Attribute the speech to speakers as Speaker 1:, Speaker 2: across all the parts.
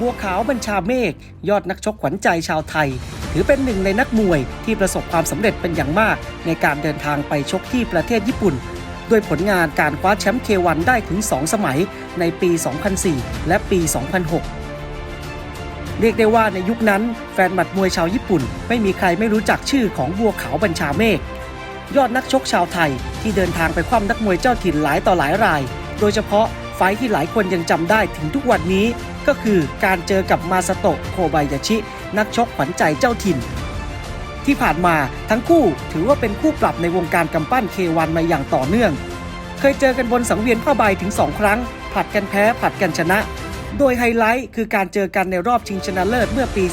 Speaker 1: บัวขาวบัญชาเมฆยอดนักชกขวัญใจชาวไทย ถือเป็นหนึ่งในนักมวยที่ประสบความสำเร็จเป็นอย่างมาก ในการเดินทางไปชกที่ประเทศญี่ปุ่นด้วยผลงานการคว้าแชมป์เควันได้ถึง 2 สมัยในปี 2004 และปี 2006 เรียกได้ว่าในยุคนั้นแฟนหมัดมวยชาวญี่ปุ่น ไม่มีใครไม่รู้จักชื่อของบัวขาวบัญชาเมฆยอดนักชกชาวไทยที่เดินทางไปคว่ำนักมวยเจ้าถิ่นหลายต่อหลายราย โดยเฉพาะ ฟที่หลายคนยังจำได้ถึงทุกวันนี้ ก็คือการเจอกับมาสโตะโคบายาชิ นักชกขวัญใจเจ้าถิ่น ที่ผ่านมาทั้งคู่ถือว่าเป็นคู่ปรับในวงการกำปั้นเควันมาอย่างต่อเนื่อง เคยเจอกันบนสังเวียนผ้าใบถึง 2 ครั้ง ผัดกันแพ้ผัดกันชนะ โดยไฮไลท์คือการเจอกันในรอบชิงชนะเลิศเมื่อปี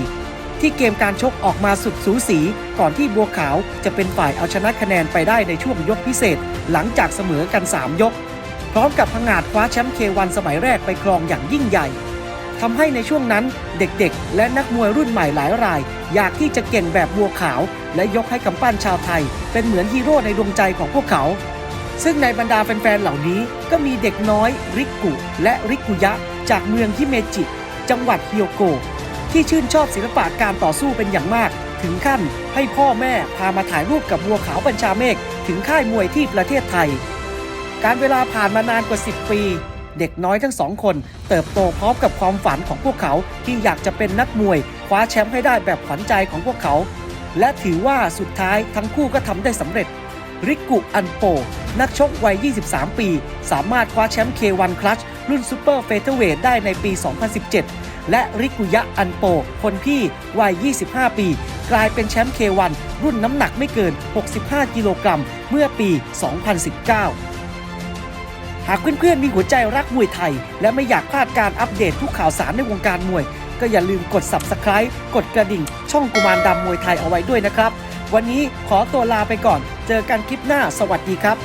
Speaker 1: 2004ที่เกมการชกออกมาสุดสูสีก่อนที่บัวขาวจะเป็นฝ่ายเอาชนะคะแนนไปได้ในช่วงยกพิเศษ หลังจากเสมอกัน 3 ยก ร้อมกับพังงาดคว้าแชมป์เควันสมัยแรกไปครองอย่างยิ่งใหญ่ทำให้ในช่วงนั้นเด็กๆ และนักมวยรุ่นใหม่หลายราย อยากที่จะเก่งแบบบัวขาว และยกให้กำปั้นชาวไทย เป็นเหมือนฮีโร่ในดวงใจของพวกเขา ซึ่งในบรรดาแฟนๆเหล่านี้ก็มีเด็กน้อยริกกุและริกุยะ จากเมืองฮิเมจิ จังหวัดฮิโยโกที่ชื่นชอบศิลปะการต่อสู้เป็นอย่างมาก ถึงขั้นให้พ่อแม่พามาถ่ายรูปกับบัวขาวบัญชาเมฆถึงค่ายมวยที่ประเทศไทย การเวลาผ่านมานานกว่า 10 ปี เด็กน้อยทั้งสองคน เติบโตพร้อมกับความฝันของพวกเขาที่อยากจะเป็นนักมวย คว้าแชมป์ให้ได้แบบขวัญใจของพวกเขา และถือว่าสุดท้ายทั้งคู่ก็ทำได้สำเร็จ ริกุอันโป นักชกวัย 23 ปี สามารถคว้าแชมป์ K1 Clutch รุ่นซูเปอร์เฟเธอร์เวทได้ในปี 2017 และริกุยะอันโป คนพี่วัย 25 ปี กลายเป็นแชมป์ K1 รุ่นน้ำหนักไม่เกิน 65 กิโลกรัม เมื่อปี 2019 หากเพื่อนๆมีหัวใจรักมวยไทย และไม่อยากพลาดการอัปเดตทุกข่าวสารในวงการมวย ก็อย่าลืมกด Subscribe กดกระดิ่ง ช่องกุมารดำมวยไทยเอาไว้ด้วยนะครับ วันนี้ขอตัวลาไปก่อน เจอกันคลิปหน้า สวัสดีครับ